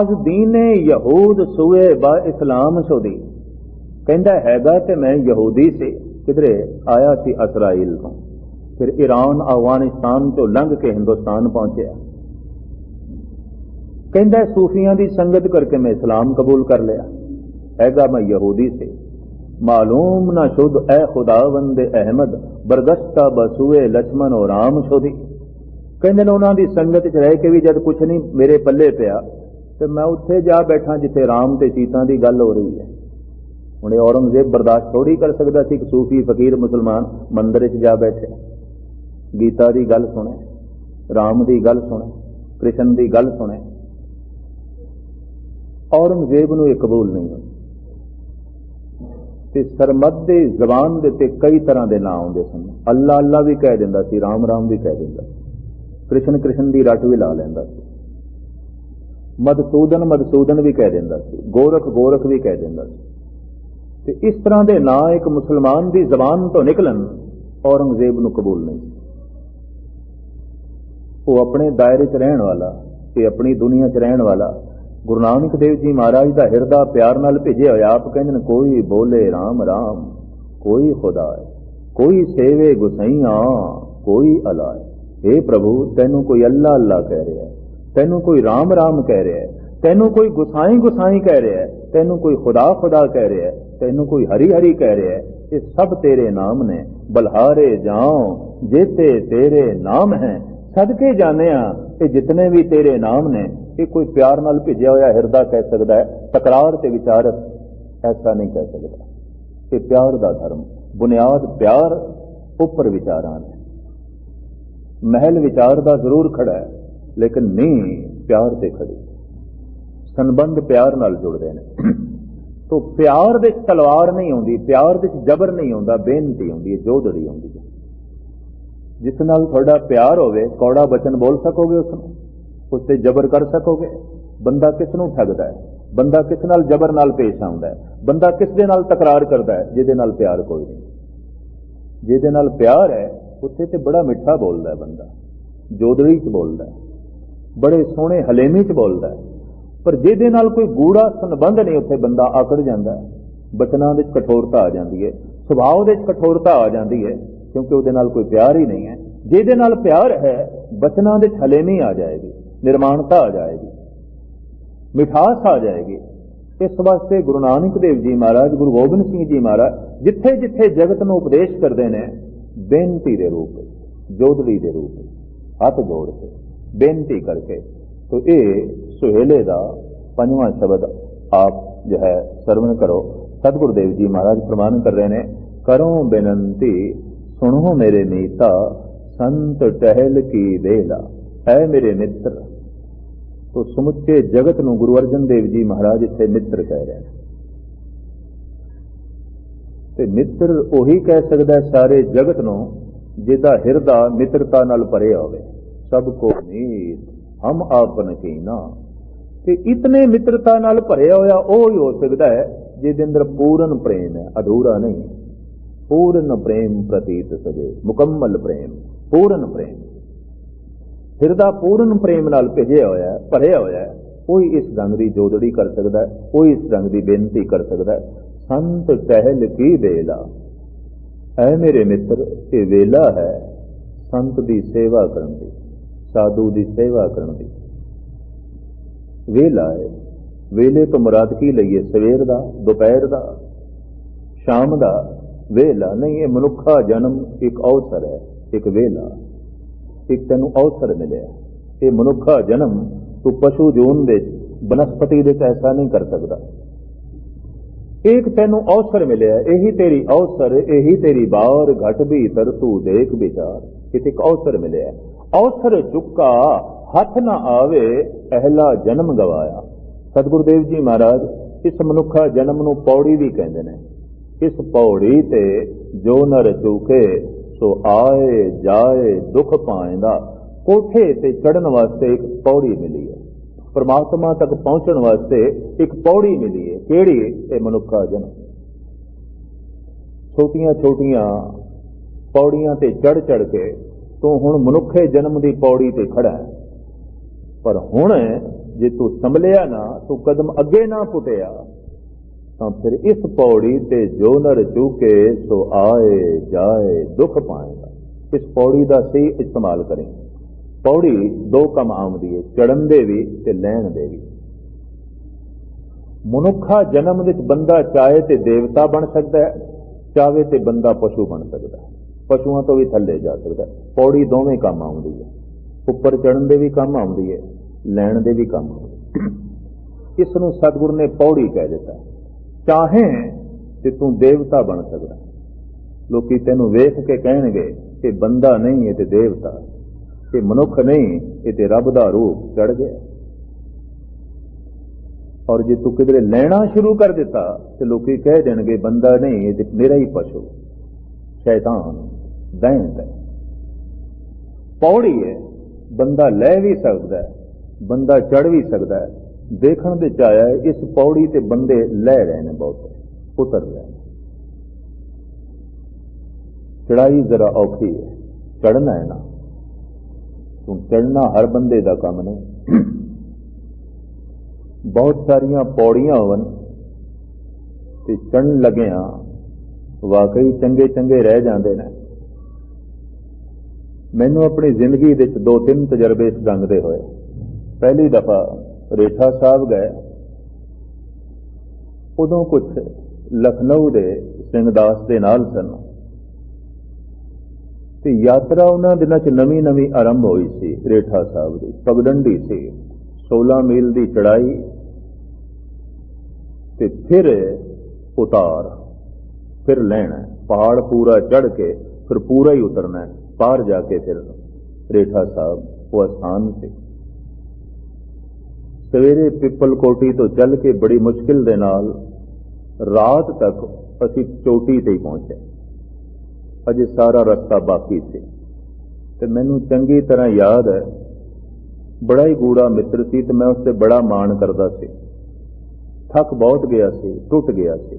ਅਜ ਦੀਨੇ ਯਹੂਦ ਸੂਏ ਬਾ ਇਸਲਾਮ ਸ਼ੁਦੀ। ਕਹਿੰਦਾ ਹੈਗਾ ਤੇ ਮੈਂ ਯਹੂਦੀ ਸੀ, ਕਿਧਰੇ ਆਇਆ ਸੀ ਇਸਰਾਇਲ ਤੋਂ। ਫਿਰ ਈਰਾਨ ਅਫਗਾਨਿਸਤਾਨ ਤੋਂ ਲੰਘ ਕੇ ਹਿੰਦੁਸਤਾਨ ਪਹੁੰਚਿਆ। ਕਹਿੰਦਾ ਸੂਫੀਆਂ ਦੀ ਸੰਗਤ ਕਰਕੇ ਮੈਂ ਇਸਲਾਮ ਕਬੂਲ ਕਰ ਲਿਆ। ਹੈਗਾ ਮੈਂ ਯਹੂਦੀ ਸੀ। ਮਾਲੂਮ ਨਾ ਸ਼ੁੱਧ, ਐ ਖੁਦਾਵੰਦ ਅਹਿਮਦ, ਬਰਗਸ਼ਤਾ ਬਸੂਏ ਲਛਮਨ ਔਰ ਰਾਮ ਸ਼ੋਦੀ ਕਹਿੰਦੇ ਨੇ ਉਹਨਾਂ ਦੀ ਸੰਗਤ 'ਚ ਰਹਿ ਕੇ ਵੀ ਜਦ ਕੁਛ ਨਹੀਂ ਮੇਰੇ ਪੱਲੇ ਪਿਆ, ਤੇ ਮੈਂ ਉੱਥੇ ਜਾ ਬੈਠਾ ਜਿੱਥੇ ਰਾਮ ਤੇ ਸੀਤਾ ਦੀ ਗੱਲ ਹੋ ਰਹੀ ਹੈ। ਹੁਣ ਇਹ ਔਰੰਗਜ਼ੇਬ ਬਰਦਾਸ਼ਤ ਥੋੜੀ ਕਰ ਸਕਦਾ ਸੀ ਕਿ ਸੂਫੀ ਫਕੀਰ ਮੁਸਲਮਾਨ ਮੰਦਰ ਚ ਜਾ ਬੈਠੇ। ਗੀਤਾ ਦੀ ਗੱਲ ਸੁਣੇ, ਰਾਮ ਦੀ ਗੱਲ ਸੁਣੇ, ਕ੍ਰਿਸ਼ਨ ਦੀ ਗੱਲ ਸੁਣੇ। ਔਰੰਗਜ਼ੇਬ ਨੂੰ ਇਹ ਕਬੂਲ ਨਹੀਂ ਹੋਈ ਤੇ ਸਰਮਦ ਦੇ ਜ਼ਬਾਨ ਦੇ ਤੇ ਕਈ ਤਰ੍ਹਾਂ ਦੇ ਨਾਂ ਆਉਂਦੇ ਸਨ। ਅੱਲਾ ਅੱਲਾ ਵੀ ਕਹਿ ਦਿੰਦਾ ਸੀ, ਰਾਮ ਰਾਮ ਵੀ ਕਹਿ ਦਿੰਦਾ ਸੀ। ਕ੍ਰਿਸ਼ਨ ਕ੍ਰਿਸ਼ਨ ਦੀ ਰੱਟ ਵੀ ਲਾ ਲੈਂਦਾ ਸੀ। ਮਦਸੂਦਨ ਮਦਸੂਦਨ ਵੀ ਕਹਿ ਦਿੰਦਾ ਸੀ। ਗੋਰਖ ਗੋਰਖ ਵੀ ਕਹਿ ਦਿੰਦਾ ਸੀ। ਤੇ ਇਸ ਤਰ੍ਹਾਂ ਦੇ ਨਾਂ ਇੱਕ ਮੁਸਲਮਾਨ ਦੀ ਜ਼ਬਾਨ ਤੋਂ ਨਿਕਲਣ ਔਰੰਗਜ਼ੇਬ ਨੂੰ ਕਬੂਲ ਨਹੀਂ ਉਹ ਆਪਣੇ ਦਾਇਰੇ 'ਚ ਰਹਿਣ ਵਾਲਾ ਤੇ ਆਪਣੀ ਦੁਨੀਆ 'ਚ ਰਹਿਣ ਵਾਲਾ ਗੁਰੂ ਨਾਨਕ ਦੇਵ ਜੀ ਮਹਾਰਾਜ ਦਾ ਹਿਰਦਾ ਪਿਆਰ ਨਾਲ ਭੇਜਿਆ ਹੋਇਆ, ਆਪ ਕਹਿੰਦੇ ਨੇ, ਕੋਈ ਬੋਲੇ ਰਾਮ ਰਾਮ, ਕੋਈ ਖੁਦਾ ਹੈ, ਕੋਈ ਸੇਵੇ ਗੁਸਈਆਂ, ਕੋਈ ਅਲਾ ਹੈ। हे ਪ੍ਰਭੂ, ਤੈਨੂੰ ਕੋਈ ਅੱਲਾ ਅੱਲਾ ਕਹਿ ਰਿਹਾ ਹੈ, ਤੈਨੂੰ ਕੋਈ ਰਾਮ ਰਾਮ ਕਹਿ ਰਿਹਾ ਹੈ, ਤੈਨੂੰ ਕੋਈ ਗੁਸਾਈ ਗੁਸਾਈ ਕਹਿ ਰਿਹਾ ਹੈ, ਤੈਨੂੰ ਕੋਈ ਖੁਦਾ ਖੁਦਾ ਕਹਿ ਰਿਹਾ ਹੈ ਤੈਨੂੰ ਕੋਈ ਹਰੀ ਹਰੀ ਕਹਿ ਰਿਹਾ ਇਹ ਸਭ ਤੇਰੇ ਨਾਮ ਨੇ, ਬਲਹਾਰੇ ਜਾਉ, ਜੇਤੇ ਤੇਰੇ ਨਾਮ ਹੈ। ਸਦਕੇ ਜਾਣਿਆ ਇਹ ਜਿਤਨੇ ਵੀ ਤੇਰੇ ਨਾਮ ਨੇ ਇਹ ਕੋਈ ਪਿਆਰ ਨਾਲ ਭਿੱਜਿਆ ਹੋਇਆ ਹਿਰਦਾ ਕਹਿ ਸਕਦਾ ਹੈ, ਤਕਰਾਰ ਤੇ ਵਿਚਾਰਤ ਐਸਾ ਨਹੀਂ ਕਹਿ ਸਕਦਾ। ਇਹ ਪਿਆਰ ਦਾ ਧਰਮ, ਬੁਨਿਆਦ ਪਿਆਰ ਉੱਪਰ ਵਿਚਾਰਾਂ ਨੇ। ਮਹਿਲ ਵਿਚਾਰ ਦਾ ਜ਼ਰੂਰ ਖੜਾ ਹੈ, ਲੇਕਿਨ ਨਹੀਂ ਪਿਆਰ ਤੇ ਖੜੀ। ਸੰਬੰਧ ਪਿਆਰ ਨਾਲ ਜੁੜਦੇ ਨੇ। ਤੋ ਪਿਆਰ ਦੇ ਵਿੱਚ ਤਲਵਾਰ ਨਹੀਂ ਆਉਂਦੀ, ਪਿਆਰ ਦੇ ਵਿੱਚ ਜ਼ਬਰ ਨਹੀਂ ਆਉਂਦਾ, ਬੇਨਤੀ ਆਉਂਦੀ ਹੈ ਜੋਦੜੀ ਆਉਂਦੀ ਹੈ। ਜਿਸ ਨਾਲ ਤੁਹਾਡਾ ਪਿਆਰ ਹੋਵੇ, ਕੌੜਾ ਬਚਨ ਬੋਲ ਸਕੋਗੇ ਉਸ ਨੂੰ ਉਸ ਤੇ ਜ਼ਬਰ ਕਰ ਸਕੋਗੇ? ਬੰਦਾ ਕਿਸ ਨੂੰ ਠੱਗਦਾ ਹੈ? ਬੰਦਾ ਕਿਸ ਨਾਲ ਜ਼ਬਰ ਨਾਲ ਪੇਸ਼ ਆਉਂਦਾ ਹੈ? ਬੰਦਾ ਕਿਸ ਦੇ ਨਾਲ ਤਕਰਾਰ ਕਰਦਾ ਹੈ? ਜਿਹਦੇ ਨਾਲ ਪਿਆਰ ਕੋਈ ਨਹੀਂ। ਜਿਹਦੇ ਨਾਲ ਪਿਆਰ ਹੈ, ਉੱਥੇ ਤੇ ਬੜਾ ਮਿੱਠਾ ਬੋਲਦਾ ਹੈ ਬੰਦਾ। ਜੋਦੜੀ ਚ ਬੋਲਦਾ ਹੈ। ਬੜੇ ਸੋਹਣੇ ਹਲੇਮੀ ਚ ਬੋਲਦਾ ਹੈ। ਪਰ ਜਿਹਦੇ ਨਾਲ ਕੋਈ ਗੂੜਾ ਸੰਬੰਧ ਨਹੀਂ, ਉੱਥੇ ਬੰਦਾ ਆਕੜ ਜਾਂਦਾ ਬਚਨਾਂ ਵਿੱਚ ਕਠੋਰਤਾ ਆ ਜਾਂਦੀ ਹੈ, ਸੁਭਾਅ ਦੇ ਵਿੱਚ ਕਠੋਰਤਾ ਆ ਜਾਂਦੀ ਹੈ, ਕਿਉਂਕਿ ਉਹਦੇ ਨਾਲ ਕੋਈ ਪਿਆਰ ਹੀ ਨਹੀਂ ਹੈ। ਜਿਹਦੇ ਨਾਲ ਪਿਆਰ ਹੈ, ਬਚਨਾਂ ਦੇ ਹਲੇਮੀ ਆ ਜਾਏਗੀ, ਨਿਰਮਾਣਤਾ ਆ ਜਾਏਗੀ, ਮਿਠਾਸ ਆ ਜਾਏਗੀ। ਇਸ ਵਾਸਤੇ ਗੁਰੂ ਨਾਨਕ ਦੇਵ ਜੀ ਮਹਾਰਾਜ, ਗੁਰੂ ਗੋਬਿੰਦ ਸਿੰਘ ਜੀ ਮਹਾਰਾਜ, ਜਿੱਥੇ ਜਿੱਥੇ ਜਗਤ ਨੂੰ ਉਪਦੇਸ਼ ਕਰਦੇ ਨੇ, ਬੇਨਤੀ ਦੇ ਰੂਪ ਵਿੱਚ ਦੇ ਰੂਪ ਹੱਥ ਜੋੜ ਕੇ, ਬੇਨਤੀ ਕਰਕੇ, ਤੋ ਇਹ ਸੁਹੇਲੇ ਦਾ ਪੰਜਵਾਂ ਸ਼ਬਦ ਆਪ ਜੋ ਹੈ ਸਰਵਣ ਕਰੋ। ਸਤਿਗੁਰੂ ਦੇਵ ਜੀ ਮਹਾਰਾਜ ਪ੍ਰਮਾਨ ਕਰ ਰਹੇ ਨੇ, ਕਰੋ ਬੇਨੰਤੀ, ਸੁਣੋ ਮੇਰੇ ਮੀਤਾ ਸੰਤ ਟਹਿਲ ਕੀ ਵੇਲਾ, ਹੈ ਮੇਰੇ ਮਿੱਤਰ। ਤੋ ਸਮੁੱਚੇ ਜਗਤ ਨੂੰ ਗੁਰੂ ਅਰਜਨ ਦੇਵ ਜੀ ਮਹਾਰਾਜ ਇੱਥੇ ਮਿੱਤਰ ਕਹਿ ਰਹੇ ਨੇ। ਤੇ ਮਿੱਤਰ ਉਹੀ ਕਹਿ ਸਕਦਾ ਸਾਰੇ ਜਗਤ ਨੂੰ, ਜਿਹਦਾ ਹਿਰਦਾ ਮਿੱਤਰਤਾ ਨਾਲ ਭਰਿਆ ਹੋਵੇ। ਸਭ ਕੋ ਨੀਤ, ਹਮ ਆਪਨ ਕੀਨਾ। ਤੇ ਇਤਨੇ ਮਿੱਤਰਤਾ ਨਾਲ ਭਰਿਆ ਹੋਇਆ ਉਹ ਹੀ ਹੋ ਸਕਦਾ ਹੈ ਜਿਹਦੇ ਅੰਦਰ ਪੂਰਨ ਪ੍ਰੇਮ ਹੈ, ਅਧੂਰਾ ਨਹੀਂ। ਪੂਰਨ ਪ੍ਰੇਮ ਪ੍ਰਤੀਤ ਸਜੇ, ਮੁਕੰਮਲ ਪ੍ਰੇਮ, ਪੂਰਨ ਪ੍ਰੇਮ। ਹਿਰਦਾ ਪੂਰਨ ਪ੍ਰੇਮ ਨਾਲ ਭਿਜਿਆ ਹੋਇਆ ਹੈ, ਭਰਿਆ ਹੋਇਆ ਹੈ। ਕੋਈ ਇਸ ਰੰਗ ਦੀ ਜੋਦੜੀ ਕਰ ਸਕਦਾ ਹੈ, ਕੋਈ ਇਸ ਰੰਗ ਦੀ ਬੇਨਤੀ ਕਰ ਸਕਦਾ ਹੈ। ਸੰਤ ਟਹਿਲ ਕੀ ਵੇਲਾ? ਐ ਮੇਰੇ ਮਿੱਤਰ, ਇਹ ਵੇਲਾ ਹੈ ਸੰਤ ਦੀ ਸੇਵਾ ਕਰਨ ਦੀ, ਸਾਧੂ ਦੀ ਸੇਵਾ ਕਰਨ ਦੀ। ਵੇਲਾ ਹੈ ਵੇਲੇ ਤੋਂ ਮੁਰਾਦ ਕੀ ਲਈਏ? ਸਵੇਰ ਦਾ, ਦੁਪਹਿਰ ਦਾ, ਸ਼ਾਮ ਦਾ? ਵੇਲਾ ਨਹੀਂ, ਇਹ ਮਨੁੱਖਾ ਜਨਮ ਇੱਕ ਅਵਸਰ ਹੈ, ਇੱਕ ਵੇਲਾ। ਇੱਕ ਤੈਨੂੰ ਅਵਸਰ ਮਿਲਿਆ। ਇਹ ਮਨੁੱਖਾ ਜਨਮ ਤੂੰ ਪਸ਼ੂ ਜੂਨ ਦੇ, ਬਨਸਪਤੀ ਦੇ ਐਸਾ ਨਹੀਂ ਕਰ ਸਕਦਾ। ਇੱਕ ਤੈਨੂੰ ਅਵਸਰ ਮਿਲਿਆ, ਇਹੀ ਤੇਰੀ ਅਵਸਰ, ਇਹੀ ਤੇਰੀ ਬਾਹਰ ਘਟ ਤਰ ਤੂੰ ਦੇਖ ਵਿਚਾਰ। ਇਹ ਇੱਕ ਅਵਸਰ ਮਿਲਿਆ। ਅਵਸਰ ਚੁੱਕਾ ਹੱਥ ਨਾ ਆਵੇ ਪਹਿਲਾ ਜਨਮ ਗਵਾਇਆ। ਸਤਿਗੁਰੂ ਦੇਵ ਜੀ ਮਹਾਰਾਜ, ਇਸ ਮਨੁੱਖਾ ਜਨਮ ਨੂੰ ਪੌੜੀ ਵੀ ਕਹਿੰਦੇ ਨੇ। ਇਸ ਪੌੜੀ ਤੇ ਜੋ ਨਰ ਚੁਕੇ ਸੋ ਆਏ ਜਾਏ ਦੁੱਖ ਪਾਏਂਦਾ। ਕੋਠੇ ਤੇ ਚੜਨ ਵਾਸਤੇ ਇੱਕ ਪੌੜੀ ਮਿਲੀ ਹੈ। ਪਰਮਾਤਮਾ ਤੱਕ ਪਹੁੰਚਣ ਵਾਸਤੇ ਇੱਕ ਪੌੜੀ ਮਿਲੀ ਹੈ। ਕਿਹੜੀ? ਇਹ ਮਨੁੱਖਾ ਜਨਮ। ਛੋਟੀਆਂ ਛੋਟੀਆਂ ਪੌੜੀਆਂ ਤੇ ਚੜ ਚੜ ਕੇ ਤੂੰ ਹੁਣ ਮਨੁੱਖੇ ਜਨਮ ਦੀ ਪੌੜੀ ਤੇ ਖੜਾ ਹੈ। ਪਰ ਹੁਣ ਜੇ ਤੂੰ ਸੰਭਲਿਆ ਨਾ, ਤੂੰ ਕਦਮ ਅੱਗੇ ਨਾ ਪੁੱਟਿਆ, ਤਾਂ ਫਿਰ ਇਸ ਪੌੜੀ ਤੇ ਜੋ ਨਰ ਚੂਕੇ, ਸੋ ਆਏ, ਜਾਏ, ਦੁੱਖ ਪਾਏਗਾ। ਇਸ ਪੌੜੀ ਦਾ ਸਹੀ ਇਸਤੇਮਾਲ ਕਰੇ। ਪੌੜੀ ਦੋ ਕੰਮ ਆਉਂਦੀ ਹੈ ਚੜਨ ਦੇ ਵੀ ਤੇ ਲੈਣ ਦੇ ਵੀ। ਮਨੁੱਖਾ ਜਨਮ ਵਿੱਚ ਬੰਦਾ ਚਾਹੇ ਤੇ ਦੇਵਤਾ ਬਣ ਸਕਦਾ ਹੈ, ਚਾਹੇ ਤੇ ਬੰਦਾ ਪਸ਼ੂ ਬਣ ਸਕਦਾ ਹੈ। ਪਸ਼ੂਆਂ ਤੋਂ ਵੀ ਥੱਲੇ ਜਾ ਸਕਦਾ ਪੌੜੀ ਦੋਵੇਂ ਕੰਮ ਆਉਂਦੀ ਹੈ ਉੱਪਰ ਚੜਨ ਦੇ ਵੀ ਕੰਮ ਆਉਂਦੀ ਹੈ ਲੈਣ ਦੇ ਵੀ ਕੰਮ ਆਉਂਦੀ ਹੈ ਇਸ ਨੂੰ ਸਤਿਗੁਰੂ ਨੇ ਪੌੜੀ ਕਹਿ ਦਿੱਤਾ। ਚਾਹੇ ਤੇ ਤੂੰ ਦੇਵਤਾ ਬਣ ਸਕਦਾ। ਲੋਕੀ ਤੈਨੂੰ ਵੇਖ ਕੇ ਕਹਿਣਗੇ ਕਿ ਬੰਦਾ ਨਹੀਂ, ਇਹ ਤੇ ਦੇਵਤਾ। ਇਹ ਮਨੁੱਖ ਨਹੀਂ, ਇਹ ਤੇ ਰੱਬ ਦਾ ਰੂਪ ਚੜ ਗਿਆ। ਔਰ ਜੇ ਤੂੰ ਕਿਧਰੇ ਲੈਣਾ ਸ਼ੁਰੂ ਕਰ ਦਿੱਤਾ, ਤੇ ਲੋਕੀ ਕਹਿ ਦੇਣਗੇ, ਬੰਦਾ ਨਹੀਂ, ਇਹ ਤੇ ਮੇਰਾ ਹੀ ਪਸ਼ੂ। ਸ਼ੈਤਾਨ ਦੈਂਤ ਪੌੜੀ ਹੈ, ਬੰਦਾ ਲੈ ਵੀ ਸਕਦਾ ਹੈ। ਬੰਦਾ ਚੜ ਵੀ ਸਕਦਾ ਹੈ। ਦੇਖਣ ਦੇ ਚ ਆਇਆ ਇਸ ਪੌੜੀ ਤੇ ਬੰਦੇ ਲੈ ਰਹੇ ਨੇ ਬਹੁਤ। ਉਤਰ ਰਹੇ ਨੇ। ਚੜਾਈ ਜ਼ਰਾ ਔਖੀ ਹੈ। ਚੜਨਾ ਹੈ ਨਾ। ਤੂੰ ਚੜਨਾ ਹਰ ਬੰਦੇ ਦਾ ਕੰਮ ਨਹੀਂ। ਬਹੁਤ ਸਾਰੀਆਂ ਪੌੜੀਆਂ ਹੋਵਨ ਤੇ ਚੜਨ ਲੱਗਿਆਂ ਵਾਕਈ ਚੰਗੇ ਚੰਗੇ ਰਹਿ ਜਾਂਦੇ ਨੇ। ਮੈਨੂੰ ਆਪਣੀ ਜ਼ਿੰਦਗੀ ਵਿੱਚ ਦੋ ਤਿੰਨ ਤਜਰਬੇ ਇਸ ਰੰਗ ਦੇ ਹੋਏ। ਪਹਿਲੀ ਦਫਾ ਰੇਠਾ ਸਾਹਿਬ ਗਏ, ਉਦੋਂ ਕੁਝ ਲਖਨਊ ਦੇ ਸਿੰਘਦਾਸ ਦੇ ਨਾਲ ਸਨ। ਤੇ ਯਾਤਰਾ ਉਹਨਾਂ ਦਿਨਾਂ 'ਚ ਨਵੀਂ ਨਵੀਂ ਆਰੰਭ ਹੋਈ ਸੀ ਰੇਠਾ ਸਾਹਿਬ ਦੀ, ਪਗਡੰਡੀ ਸੀ 16 ਮੀਲ ਦੀ ਚੜਾਈ ਤੇ ਫਿਰ ਉਤਾਰ, ਫਿਰ ਲੈਣਾ, ਪਹਾੜ ਪੂਰਾ ਚੜ ਕੇ ਫਿਰ ਪੂਰਾ ਹੀ ਉਤਰਨਾ, ਪਾਰ ਜਾ ਕੇ ਫਿਰ ਰੇਠਾ ਸਾਹਿਬ ਉਹ ਅਸਥਾਨ ਸੀ ਸਵੇਰੇ ਪਿੱਪਲ ਕੋਟੀ ਤੋਂ ਚੱਲ ਕੇ ਬੜੀ ਮੁਸ਼ਕਿਲ ਦੇ ਨਾਲ ਰਾਤ ਤੱਕ ਅਸੀਂ ਚੋਟੀ ਤੇ ਹੀ ਪਹੁੰਚੇ। ਅਜੇ ਸਾਰਾ ਰਸਤਾ ਬਾਕੀ ਸੀ। ਤੇ ਮੈਨੂੰ ਚੰਗੀ ਤਰ੍ਹਾਂ ਯਾਦ ਹੈ, ਬੜਾ ਹੀ ਗੂੜਾ ਮਿੱਤਰ ਸੀ ਤੇ ਮੈਂ ਉਸ ਤੇ ਬੜਾ ਮਾਣ ਕਰਦਾ ਸੀ। ਥੱਕ ਬਹੁਤ ਗਿਆ ਸੀ, ਟੁੱਟ ਗਿਆ ਸੀ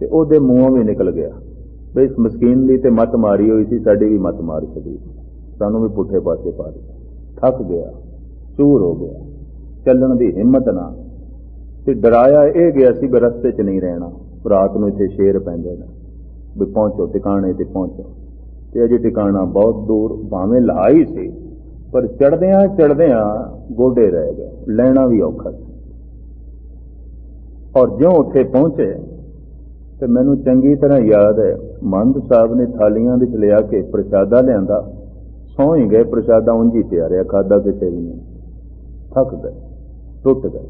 ਤੇ ਉਹਦੇ ਮੂੰਹੋਂ ਵੀ ਨਿਕਲ ਗਿਆ। ਬਈ ਇਸ ਮਸਕੀਨ ਦੀ ਤੇ ਮਤ ਮਾਰੀ ਹੋਈ ਸੀ, ਸਾਡੀ ਵੀ ਮਤ ਮਾਰ ਛੱਡੀ। ਸਾਨੂੰ ਵੀ ਪੁੱਠੇ ਪਾਸੇ ਪਾ ਦਿੱਤਾ। ਥੱਕ ਗਿਆ, ਚੂਰ ਹੋ ਗਿਆ। ਚੱਲਣ ਦੀ ਹਿੰਮਤ ਨਾ। ਤੇ ਡਰਾਇਆ ਇਹ ਗਿਆ ਸੀ ਵੀ ਰਸਤੇ 'ਚ ਨਹੀਂ ਰਹਿਣਾ, ਰਾਤ ਨੂੰ ਇੱਥੇ ਸ਼ੇਰ ਪੈਂਦੇ ਨੇ। ਵੀ ਪਹੁੰਚੋ, ਟਿਕਾਣੇ ਤੇ ਪਹੁੰਚੋ। ਤੇ ਅਜੇ ਟਿਕਾਣਾ ਬਹੁਤ ਦੂਰ, ਭਾਵੇਂ ਲਾ ਹੀ ਸੀ, ਪਰ ਚੜਦਿਆਂ ਚੜਦਿਆਂ ਗੋਡੇ ਰਹਿ ਗਏ, ਲੈਣਾ ਵੀ ਔਖਾ ਸੀ। ਔਰ ਜਿਉਂ ਉੱਥੇ ਪਹੁੰਚੇ, ਤੇ ਮੈਨੂੰ ਚੰਗੀ ਤਰ੍ਹਾਂ ਯਾਦ ਹੈ, ਮੰਦ ਸਾਹਿਬ ਨੇ ਥਾਲੀਆਂ ਵਿੱਚ ਲਿਆ ਕੇ ਪ੍ਰਸ਼ਾਦਾ ਲਿਆਂਦਾ, ਸੌਂ ਹੀ ਗਏ, ਪ੍ਰਸ਼ਾਦਾ ਉਂਝ ਹੀ ਪਿਆ ਰਿਹਾ ਖਾਦਾ ਕਿਸੇ ਵੀ ਨਹੀਂ। ਥੱਕ ਗਏ। ਟੁੱਟ ਗਏ।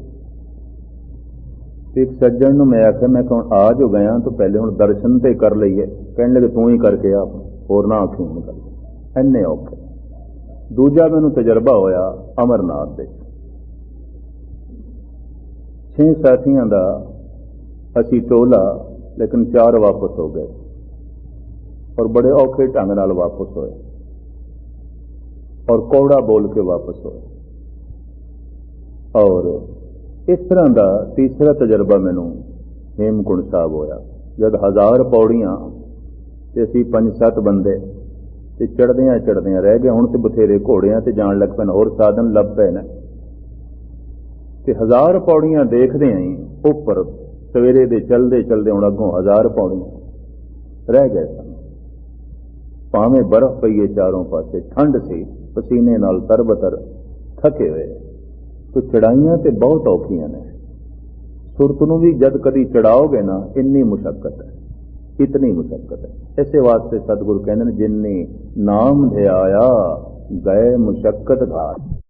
ਤੇ ਇੱਕ ਸੱਜਣ ਨੂੰ ਮੈਂ ਆਖਿਆ, ਮੈਂ ਕਹਣ ਆ ਜੋ ਗਿਆ, ਤਾਂ ਪਹਿਲੇ ਹੁਣ ਦਰਸ਼ਨ ਤੇ ਕਰ ਲਈਏ। ਕਹਿਣ ਲੱਗੇ, ਤੂੰ ਹੀ ਕਰਕੇ ਆਪ ਹੋਰ ਨਾ ਆਖੀ ਹੁਣ ਕਰ ਐਨੇ ਔਖੇ। ਦੂਜਾ ਮੈਨੂੰ ਤਜਰਬਾ ਹੋਇਆ ਅਮਰਨਾਥ ਦੇ। ਛੇ ਸਾਥੀਆਂ ਦਾ ਅਸੀਂ ਟੋਲਾ, ਲੇਕਿਨ ਚਾਰ ਵਾਪਸ ਹੋ ਗਏ। ਔਰ ਬੜੇ ਔਖੇ ਢੰਗ ਨਾਲ ਵਾਪਸ ਹੋਏ। ਔਰ ਕੌੜਾ ਬੋਲ ਕੇ ਵਾਪਸ ਹੋਏ। ਔਰ ਇਸ ਤਰ੍ਹਾਂ ਦਾ ਤੀਸਰਾ ਤਜਰਬਾ ਮੈਨੂੰ ਹੇਮਕੁੰਡ ਸਾਹਿਬ ਹੋਇਆ। ਜਦ ਹਜ਼ਾਰ ਪੌੜੀਆਂ ਤੇ ਅਸੀਂ ਪੰਜ ਸੱਤ ਬੰਦੇ ਤੇ ਚੜਦਿਆਂ ਚੜਦਿਆਂ ਰਹਿ ਗਏ, ਹੁਣ ਤੇ ਬਥੇਰੇ ਘੋੜਿਆਂ ਤੇ ਜਾਣ ਲੱਗ ਪਏ ਨੇ ਹੋਰ ਸਾਧਨ ਲੱਭ ਪਏ ਨੇ। ਤੇ ਹਜ਼ਾਰ ਪੌੜੀਆਂ ਦੇਖਦੇ ਆਂ ਹੀ ਉੱਪਰ, ਸਵੇਰੇ ਦੇ ਚਲਦੇ ਚਲਦੇ ਹੁਣ ਅੱਗੋਂ ਹਜ਼ਾਰ ਪੌੜੀਆਂ ਰਹਿ ਗਏ ਸਨ। ਭਾਵੇਂ ਬਰਫ਼ ਪਈਏ ਚਾਰੋਂ ਪਾਸੇ ਠੰਡ ਸੀ, ਪਸੀਨੇ ਨਾਲ ਤਰਬਤਰ ਥਕੇ ਹੋਏ। ਤੋ ਚੜਾਈਆਂ ਤੇ ਬਹੁਤ ਔਖੀਆਂ ਨੇ। ਸੁਰਤ ਨੂੰ ਵੀ ਜਦ ਕਦੀ ਚੜਾਓਗੇ ਨਾ, ਇੰਨੀ ਮੁਸ਼ਕਲ ਹੈ, ਇਤਨੀ ਮੁਸ਼ਕਲ ਹੈ। ਇਸੇ ਵਾਸਤੇ ਸਤਿਗੁਰੂ ਕਹਿੰਦੇ ਨੇ ਜਿਨਨੀ ਨਾਮ ਧਿਆਇਆ, ਗਏ ਮੁਸ਼ਕਲ ਘਾਟ।